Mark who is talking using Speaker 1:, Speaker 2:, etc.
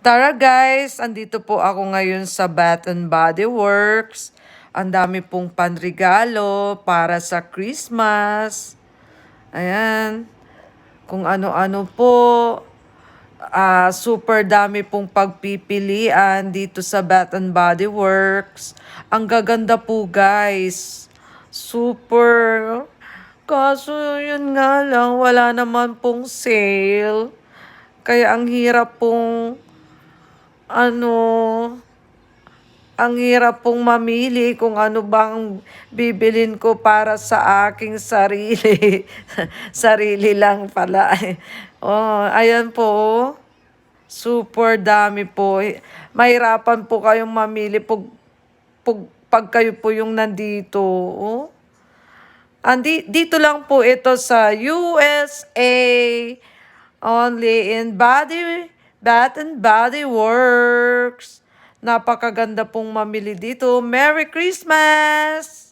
Speaker 1: Tara guys, andito po ako ngayon sa Bath and Body Works. Ang dami pong panregalo para sa Christmas. Ayan. Kung ano-ano po. Ah, super dami pong pagpipilian dito sa Bath and Body Works. Ang gaganda po guys. Super. Kaso yun nga lang, wala naman pong sale. Kaya ang hirap pong ano, ang hirap pong mamili kung ano bang bibilin ko para sa aking sarili. sarili lang pala. oh, ayan po. Super dami po. Mahirapan po kayong mamili pag, pag, pag kayo po yung nandito. Oh. Andi, dito lang po ito sa USA. Only in body, Bath and Body Works. Napakaganda pong mamili dito. Merry Christmas!